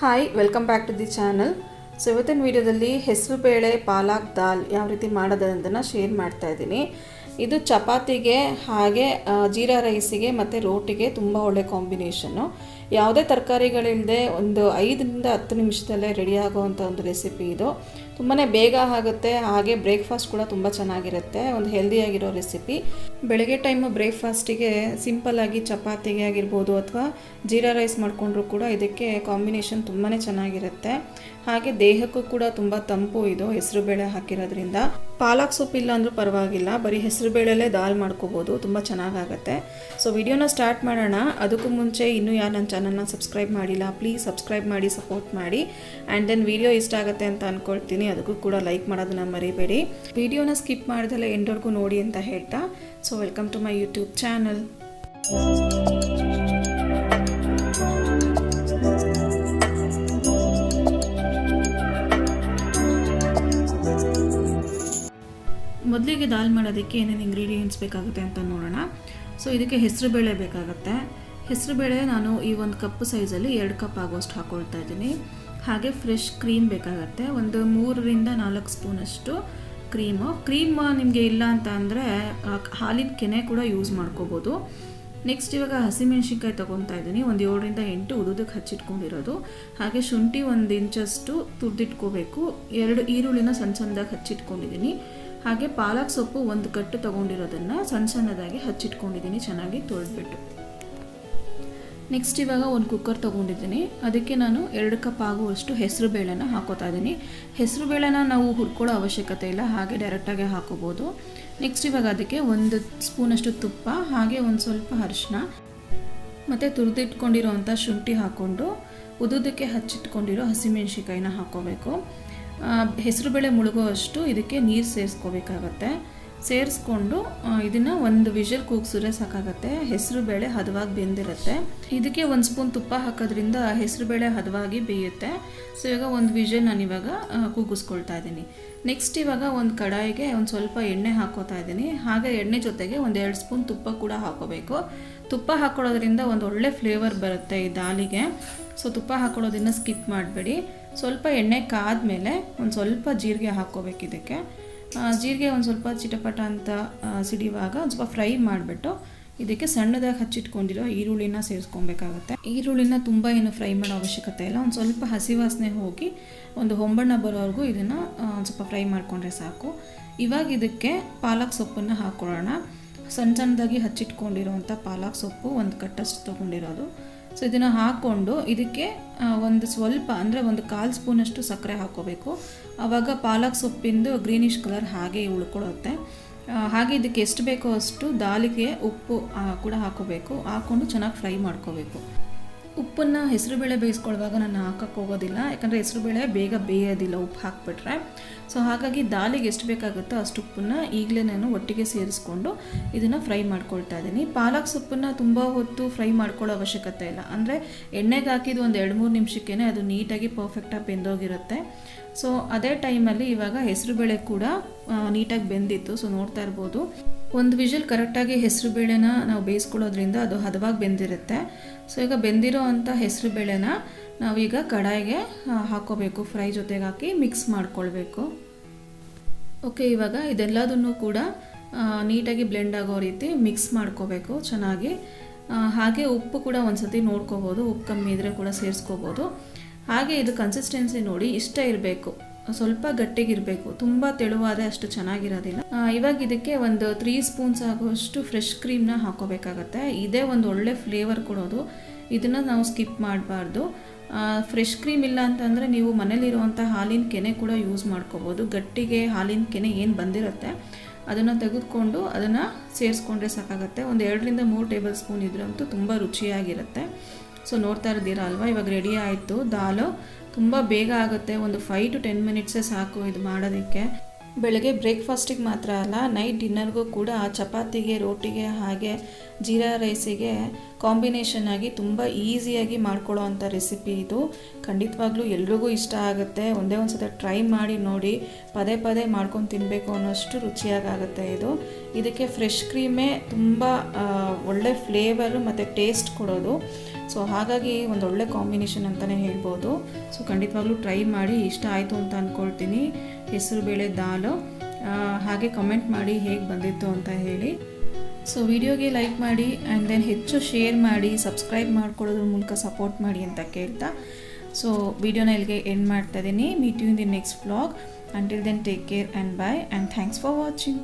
Hi welcome back to the channel so ಇವತ್ತಿನ ವೀಡಿಯೋದಲ್ಲಿ ಹೆಸರು ಬೇಳೆ ಪಾಲಾಕ್ ದಾಲ್ ಯಾವ ರೀತಿ ಮಾಡೋದನ್ನ ಶೇರ್ ಮಾಡ್ತಾ ಇದ್ದೀನಿ. ಇದು ಚಪಾತಿಗೆ ಹಾಗೆ ಜೀರಾ ರೈಸಿಗೆ ಮತ್ತು ರೋಟಿಗೆ ತುಂಬ ಒಳ್ಳೆ ಕಾಂಬಿನೇಷನ್ನು. ಯಾವುದೇ ತರಕಾರಿಗಳಿಲ್ಲದೆ ಒಂದು ಐದರಿಂದ ಹತ್ತು ನಿಮಿಷದಲ್ಲೇ ರೆಡಿ ಒಂದು ರೆಸಿಪಿ ಇದು. ತುಂಬಾ ಬೇಗ ಆಗುತ್ತೆ, ಹಾಗೆ ಬ್ರೇಕ್ಫಾಸ್ಟ್ ಕೂಡ ತುಂಬ ಚೆನ್ನಾಗಿರುತ್ತೆ, ಒಂದು ಹೆಲ್ದಿಯಾಗಿರೋ ರೆಸಿಪಿ. ಬೆಳಗ್ಗೆ ಟೈಮು ಬ್ರೇಕ್ಫಾಸ್ಟಿಗೆ ಸಿಂಪಲ್ಲಾಗಿ ಚಪಾತಿಗೆ ಆಗಿರ್ಬೋದು ಅಥವಾ ಜೀರಾ ರೈಸ್ ಮಾಡಿಕೊಂಡ್ರು ಕೂಡ ಇದಕ್ಕೆ ಕಾಂಬಿನೇಷನ್ ತುಂಬಾ ಚೆನ್ನಾಗಿರುತ್ತೆ. ಹಾಗೆ ದೇಹಕ್ಕೂ ಕೂಡ ತುಂಬ ತಂಪು ಇದು, ಹೆಸರುಬೇಳೆ ಹಾಕಿರೋದ್ರಿಂದ. ಪಾಲಕ್ ಸೂಪ್ ಇಲ್ಲ ಅಂದರೂ ಪರವಾಗಿಲ್ಲ, ಬರೀ ಹೆಸರುಬೇಳೆಲೇ ದಾಲ್ ಮಾಡ್ಕೋಬೋದು, ತುಂಬ ಚೆನ್ನಾಗಾಗತ್ತೆ. ಸೊ ವಿಡಿಯೋನ ಸ್ಟಾರ್ಟ್ ಮಾಡೋಣ. ಅದಕ್ಕೂ ಮುಂಚೆ ಇನ್ನೂ ಯಾರು ನನ್ನ ಚಾನಲ್ನ ಸಬ್ಸ್ಕ್ರೈಬ್ ಮಾಡಿಲ್ಲ ಪ್ಲೀಸ್ ಸಬ್ಸ್ಕ್ರೈಬ್ ಮಾಡಿ ಸಪೋರ್ಟ್ ಮಾಡಿ. ಆ್ಯಂಡ್ ದೆನ್ ವಿಡಿಯೋ ಇಷ್ಟ ಆಗುತ್ತೆ ಅಂತ ಅಂದ್ಕೊಳ್ತೀನಿ ಅದಕ್ಕೂ ಕೂಡ ಲೈಕ್ ಮಾಡೋದನ್ನ ಮರಿಬೇಡಿ. ವಿಡಿಯೋನ ಸ್ಕಿಪ್ ಮಾಡ್ದಲ್ಲೇ ಎಂಡವರೆಗೂ ನೋಡಿ ಅಂತ ಹೇಳ್ತಾ. So welcome to my YouTube channel ಮೊದಲಿಗೆ ದಾಲ್ ಮಾಡೋದಕ್ಕೆ ಏನೇನು ಇಂಗ್ರೀಡಿಯೆಂಟ್ಸ್ ಬೇಕಾಗುತ್ತೆ ಅಂತ ನೋಡೋಣ. ಸೊ ಇದಕ್ಕೆ ಹೆಸರುಬೇಳೆ ಬೇಕಾಗುತ್ತೆ. ಹೆಸರುಬೇಳೆ ನಾನು ಈ ಒಂದು ಕಪ್ ಸೈಜಲ್ಲಿ ಎರಡು ಕಪ್ ಆಗೋಷ್ಟು ಹಾಕ್ಕೊಳ್ತಾ ಇದ್ದೀನಿ. ಹಾಗೆ ಫ್ರೆಶ್ ಕ್ರೀಮ್ ಬೇಕಾಗುತ್ತೆ. ಒಂದು ಮೂರರಿಂದ ನಾಲ್ಕು ಸ್ಪೂನಷ್ಟು ಕ್ರೀಮು ಕ್ರೀಮ್ ನಿಮಗೆ ಇಲ್ಲ ಅಂತ ಅಂದರೆ ಹಾಲಿನ ಕೆನೆ ಕೂಡ ಯೂಸ್ ಮಾಡ್ಕೋಬೋದು. ನೆಕ್ಸ್ಟ್ ಇವಾಗ ಹಸಿಮೆಣ್ಸಿನ್ಕಾಯಿ ತೊಗೊತಾ ಇದ್ದೀನಿ. ಒಂದು ಏಳರಿಂದ ಎಂಟು ಉದುದಕ್ಕೆ ಹಚ್ಚಿಟ್ಕೊಂಡಿರೋದು. ಹಾಗೆ ಶುಂಠಿ ಒಂದು ಇಂಚಷ್ಟು ತುರ್ದಿಟ್ಕೋಬೇಕು. ಎರಡು ಈರುಳ್ಳಿನ ಸಣ್ಣ ಸಣ್ಣದಾಗಿ ಹಚ್ಚಿಟ್ಕೊಂಡಿದ್ದೀನಿ. ಹಾಗೆ ಪಾಲಕ್ ಸೊಪ್ಪು ಒಂದು ಕಟ್ಟು ತಗೊಂಡಿರೋದನ್ನು ಸಣ್ಣ ಸಣ್ಣದಾಗಿ ಹಚ್ಚಿಟ್ಕೊಂಡಿದ್ದೀನಿ, ಚೆನ್ನಾಗಿ ತೊಳೆದ್ಬಿಟ್ಟು. ನೆಕ್ಸ್ಟ್ ಇವಾಗ ಒಂದು ಕುಕ್ಕರ್ ತೊಗೊಂಡಿದ್ದೀನಿ. ಅದಕ್ಕೆ ನಾನು ಎರಡು ಕಪ್ ಆಗುವಷ್ಟು ಹೆಸರು ಬೇಳೆನ ಹಾಕೋತಾ ಇದ್ದೀನಿ. ಹೆಸರು ಬೇಳೆನ ನಾವು ಹುರ್ಕೊಳ್ಳೋ ಅವಶ್ಯಕತೆ ಇಲ್ಲ, ಹಾಗೆ ಡೈರೆಕ್ಟಾಗಿ ಹಾಕೋಬೋದು. ನೆಕ್ಸ್ಟ್ ಇವಾಗ ಅದಕ್ಕೆ ಒಂದು ಸ್ಪೂನಷ್ಟು ತುಪ್ಪ, ಹಾಗೆ ಒಂದು ಸ್ವಲ್ಪ ಅರಿಶಿನ ಮತ್ತು ತುರಿದಿಟ್ಕೊಂಡಿರೋವಂಥ ಶುಂಠಿ ಹಾಕ್ಕೊಂಡು ಉದುದಕ್ಕೆ ಹಚ್ಚಿಟ್ಕೊಂಡಿರೋ ಹಸಿಮೆಣ್ಸಿಕಾಯಿನ ಹಾಕ್ಕೋಬೇಕು ಹೆಸರುಬೇಳೆ ಮುಳುಗೋ ಅಷ್ಟು ಇದಕ್ಕೆ ನೀರು ಸೇರಿಸ್ಕೋಬೇಕಾಗತ್ತೆ. ಸೇರಿಸ್ಕೊಂಡು ಇದನ್ನು ಒಂದು ವಿಷಲ್ ಕೂಗ್ಸಿದ್ರೆ ಸಾಕಾಗತ್ತೆ. ಹೆಸರು ಬೇಳೆ ಹದವಾಗಿ ಬೆಂದಿರುತ್ತೆ. ಇದಕ್ಕೆ ಒಂದು ಸ್ಪೂನ್ ತುಪ್ಪ ಹಾಕೋದ್ರಿಂದ ಹೆಸರು ಬೇಳೆ ಹದವಾಗಿ ಬೇಯುತ್ತೆ. ಸೊ ಇವಾಗ ಒಂದು ವಿಷಲ್ ನಾನು ಇವಾಗ ಕೂಗಿಸ್ಕೊಳ್ತಾ ಇದ್ದೀನಿ. ನೆಕ್ಸ್ಟ್ ಇವಾಗ ಒಂದು ಕಡಾಯಿಗೆ ಒಂದು ಸ್ವಲ್ಪ ಎಣ್ಣೆ ಹಾಕೋತಾ ಇದ್ದೀನಿ. ಹಾಗೆ ಎಣ್ಣೆ ಜೊತೆಗೆ ಒಂದು ಎರಡು ಸ್ಪೂನ್ ತುಪ್ಪ ಕೂಡ ಹಾಕೋಬೇಕು. ತುಪ್ಪ ಹಾಕೊಳ್ಳೋದ್ರಿಂದ ಒಂದು ಒಳ್ಳೆ ಫ್ಲೇವರ್ ಬರುತ್ತೆ ಈ ದಾಲಿಗೆ. ಸೊ ತುಪ್ಪ ಹಾಕೊಳ್ಳೋದನ್ನು ಸ್ಕಿಪ್ ಮಾಡಬೇಡಿ. ಸ್ವಲ್ಪ ಎಣ್ಣೆ ಕಾದ ಮೇಲೆ ಒಂದು ಸ್ವಲ್ಪ ಜೀರಿಗೆ ಹಾಕ್ಕೋಬೇಕು ಇದಕ್ಕೆ. ಜೀರಿಗೆ ಒಂದು ಸ್ವಲ್ಪ ಚಿಟಪಟ ಅಂತ ಸಿಡಿಯುವಾಗ ಒಂದು ಸ್ವಲ್ಪ ಫ್ರೈ ಮಾಡಿಬಿಟ್ಟು ಇದಕ್ಕೆ ಸಣ್ಣದಾಗಿ ಹಚ್ಚಿಟ್ಕೊಂಡಿರೋ ಈರುಳ್ಳಿನ ಸೇರಿಸ್ಕೊಬೇಕಾಗುತ್ತೆ. ಈರುಳ್ಳಿನ ತುಂಬ ಏನು ಫ್ರೈ ಮಾಡೋ ಅವಶ್ಯಕತೆ ಇಲ್ಲ. ಒಂದು ಸ್ವಲ್ಪ ಹಸಿ ವಾಸನೆ ಹೋಗಿ ಒಂದು ಹೊಂಬಣ್ಣ ಬರೋವರೆಗೂ ಇದನ್ನು ಒಂದು ಸ್ವಲ್ಪ ಫ್ರೈ ಮಾಡಿಕೊಂಡ್ರೆ ಸಾಕು. ಇವಾಗ ಇದಕ್ಕೆ ಪಾಲಕ್ ಸೊಪ್ಪನ್ನು ಹಾಕ್ಕೊಳ್ಳೋಣ ಸಣ್ಣ ಸಣ್ಣದಾಗಿ ಹಚ್ಚಿಟ್ಕೊಂಡಿರೋವಂಥ ಪಾಲಕ್ ಸೊಪ್ಪು ಒಂದು ಕಟ್ಟಷ್ಟು ತೊಗೊಂಡಿರೋದು. ಸೊ ಇದನ್ನು ಹಾಕ್ಕೊಂಡು ಇದಕ್ಕೆ ಒಂದು ಸ್ವಲ್ಪ ಅಂದರೆ ಒಂದು ಕಾಲು ಸ್ಪೂನಷ್ಟು ಸಕ್ಕರೆ ಹಾಕ್ಕೋಬೇಕು. ಆವಾಗ ಪಾಲಕ್ ಸೊಪ್ಪಿಂದು ಗ್ರೀನಿಷ್ ಕಲರ್ ಹಾಗೆ ಉಳ್ಕೊಳ್ಳುತ್ತೆ. ಹಾಗೆ ಇದಕ್ಕೆ ಎಷ್ಟು ಬೇಕೋ ಅಷ್ಟು ದಾಲಿಗೆ ಉಪ್ಪು ಕೂಡ ಹಾಕೋಬೇಕು ಹಾಕ್ಕೊಂಡು ಚೆನ್ನಾಗಿ ಫ್ರೈ ಮಾಡ್ಕೋಬೇಕು. ಉಪ್ಪನ್ನು ಹೆಸರುಬೇಳೆ ಬೇಯಿಸ್ಕೊಳ್ಳುವಾಗ ನಾನು ಹಾಕಕ್ಕೆ ಹೋಗೋದಿಲ್ಲ. ಯಾಕಂದರೆ ಹೆಸರುಬೇಳೆ ಬೇಗ ಬೇಯೋದಿಲ್ಲ, ಉಪ್ಪು ಹಾಕಿಬಿಟ್ರೆ. ಸೊ ಹಾಗಾಗಿ ದಾಲಿಗೆ ಎಷ್ಟು ಬೇಕಾಗುತ್ತೋ ಅಷ್ಟು ಉಪ್ಪನ್ನು ಈಗಲೇ ನಾನು ಒಟ್ಟಿಗೆ ಸೇರಿಸ್ಕೊಂಡು ಇದನ್ನು ಫ್ರೈ ಮಾಡ್ಕೊಳ್ತಾ ಇದ್ದೀನಿ. ಪಾಲಕ್ ಸೊಪ್ಪನ್ನು ತುಂಬ ಹೊತ್ತು ಫ್ರೈ ಮಾಡ್ಕೊಳ್ಳೋ ಅವಶ್ಯಕತೆ ಇಲ್ಲ. ಅಂದರೆ ಎಣ್ಣೆಗೆ ಹಾಕಿದ್ದು ಒಂದು ಎರಡು ಮೂರು ನಿಮಿಷಕ್ಕೇ ಅದು ನೀಟಾಗಿ ಪರ್ಫೆಕ್ಟಾಗಿ ಬೆಂದೋಗಿರುತ್ತೆ. ಸೊ ಅದೇ ಟೈಮಲ್ಲಿ ಇವಾಗ ಹೆಸರುಬೇಳೆ ಕೂಡ ನೀಟಾಗಿ ಬೆಂದಿತ್ತು. ಸೊ ನೋಡ್ತಾ ಇರ್ಬೋದು. ಒಂದು ವಿಷಲ್ ಕರೆಕ್ಟಾಗಿ ಹೆಸರುಬೇಳೆನ ನಾವು ಬೇಯಿಸ್ಕೊಳ್ಳೋದ್ರಿಂದ ಅದು ಹದವಾಗಿ ಬೆಂದಿರುತ್ತೆ. ಸೊ ಈಗ ಬೆಂದಿರೋ ಅಂಥ ಹೆಸರು ಬೇಳೆನ ನಾವೀಗ ಕಡಾಯಿಗೆ ಹಾಕೋಬೇಕು, ಫ್ರೈ ಜೊತೆಗೆ ಹಾಕಿ ಮಿಕ್ಸ್ ಮಾಡ್ಕೊಳ್ಬೇಕು. ಓಕೆ ಇವಾಗ ಇದೆಲ್ಲದನ್ನು ಕೂಡ ನೀಟಾಗಿ ಬ್ಲೆಂಡ್ ಆಗೋ ರೀತಿ ಮಿಕ್ಸ್ ಮಾಡ್ಕೋಬೇಕು ಚೆನ್ನಾಗಿ. ಹಾಗೆ ಉಪ್ಪು ಕೂಡ ಒಂದ್ಸತಿ ನೋಡ್ಕೋಬೋದು, ಉಪ್ಪು ಕಮ್ಮಿ ಇದ್ದರೆ ಕೂಡ ಸೇರಿಸ್ಕೋಬೋದು. ಹಾಗೆ ಇದು ಕನ್ಸಿಸ್ಟೆನ್ಸಿ ನೋಡಿ ಇಷ್ಟ ಇರಬೇಕು. ಸ್ವಲ್ಪ ಗಟ್ಟಿಗಿರಬೇಕು. ತುಂಬ ತೆಳುವಾದರೆ ಅಷ್ಟು ಚೆನ್ನಾಗಿರೋದಿಲ್ಲ. ಇವಾಗ ಇದಕ್ಕೆ ಒಂದು ತ್ರೀ ಸ್ಪೂನ್ಸ್ ಆಗುವಷ್ಟು ಫ್ರೆಶ್ ಕ್ರೀಮ್ನ ಹಾಕೋಬೇಕಾಗತ್ತೆ. ಇದೇ ಒಂದು ಒಳ್ಳೆ ಫ್ಲೇವರ್ ಕೊಡೋದು. ಇದನ್ನು ನಾವು ಸ್ಕಿಪ್ ಮಾಡಬಾರ್ದು. ಫ್ರೆಶ್ ಕ್ರೀಮ್ ಇಲ್ಲ ಅಂತಂದರೆ ನೀವು ಮನೇಲಿರುವಂಥ ಹಾಲಿನ ಕೆನೆ ಕೂಡ ಯೂಸ್ ಮಾಡ್ಕೋಬೋದು. ಗಟ್ಟಿಗೆ ಹಾಲಿನ ಕೆನೆ ಏನು ಬಂದಿರುತ್ತೆ, ಅದನ್ನು ತೆಗೆದುಕೊಂಡು ಅದನ್ನು ಸೇರಿಸ್ಕೊಂಡ್ರೆ ಸಾಕಾಗುತ್ತೆ. ಒಂದು ಎರಡರಿಂದ ಮೂರು ಟೇಬಲ್ ಸ್ಪೂನ್ ಇದ್ರಂತೂ ತುಂಬ ರುಚಿಯಾಗಿರುತ್ತೆ. ಸೊ ನೋಡ್ತಾ ಇದ್ದೀರಾ ಅಲ್ವಾ? ಇವಾಗ ರೆಡಿ ಆಯಿತು. ದಾಲು ತುಂಬ ಬೇಗ ಆಗುತ್ತೆ. ಒಂದು ಫೈವ್ ಟು ಟೆನ್ ಮಿನಿಟ್ಸೇ ಸಾಕು ಇದು ಮಾಡೋದಕ್ಕೆ. ಬೆಳಗ್ಗೆ ಬ್ರೇಕ್ಫಾಸ್ಟಿಗೆ ಮಾತ್ರ ಅಲ್ಲ ನೈಟ್ ಡಿನ್ನರ್ಗೂ ಕೂಡ ಚಪಾತಿಗೆ, ರೋಟಿಗೆ ಹಾಗೆ ಜೀರಾ ರೈಸಿಗೆ ಕಾಂಬಿನೇಷನ್ ಆಗಿ ತುಂಬ ಈಸಿಯಾಗಿ ಮಾಡ್ಕೊಳ್ಳೋ ಅಂಥ ರೆಸಿಪಿ ಇದು. ಖಂಡಿತವಾಗ್ಲೂ ಎಲ್ರಿಗೂ ಇಷ್ಟ ಆಗುತ್ತೆ. ಒಂದೇ ಒಂದು ಸತಿ ಟ್ರೈ ಮಾಡಿ ನೋಡಿ ಪದೇ ಪದೇ ಮಾಡ್ಕೊಂಡು ತಿನ್ನಬೇಕು ಅನ್ನೋಷ್ಟು ರುಚಿಯಾಗುತ್ತೆ ಇದು. ಇದಕ್ಕೆ ಫ್ರೆಶ್ ಕ್ರೀಮೇ ತುಂಬ ಒಳ್ಳೆ ಫ್ಲೇವರು ಮತ್ತು ಟೇಸ್ಟ್ ಕೊಡೋದು. ಸೊ ಹಾಗಾಗಿ ಒಂದು ಒಳ್ಳೆ ಕಾಂಬಿನೇಷನ್ ಅಂತಲೇ ಹೇಳ್ಬೋದು. ಸೊ ಖಂಡಿತವಾಗ್ಲೂ ಟ್ರೈ ಮಾಡಿ ಇಷ್ಟ ಆಯಿತು ಅಂತ ಅಂದ್ಕೊಳ್ತೀನಿ ಹೆಸರುಬೇಳೆ ದಾಲು. ಆ, ಹಾಗೆ ಕಮೆಂಟ್ ಮಾಡಿ ಹೇಗೆ ಬಂದಿತ್ತು ಅಂತ ಹೇಳಿ. ಸೊ ವಿಡಿಯೋಗೆ ಲೈಕ್ ಮಾಡಿ ಆ್ಯಂಡ್ ದೆನ್ ಹೆಚ್ಚು ಶೇರ್ ಮಾಡಿ ಸಬ್ಸ್ಕ್ರೈಬ್ ಮಾಡ್ಕೊಳ್ಳೋದ್ರ ಮೂಲಕ ಸಪೋರ್ಟ್ ಮಾಡಿ ಅಂತ ಕೇಳ್ತಾ. ಸೊ ವಿಡಿಯೋನ ಇಲ್ಲಿಗೆ ಎಂಡ್ ಮಾಡ್ತಾ ಇದ್ದೀನಿ meet in the next blog until then take care and bye and thanks for watching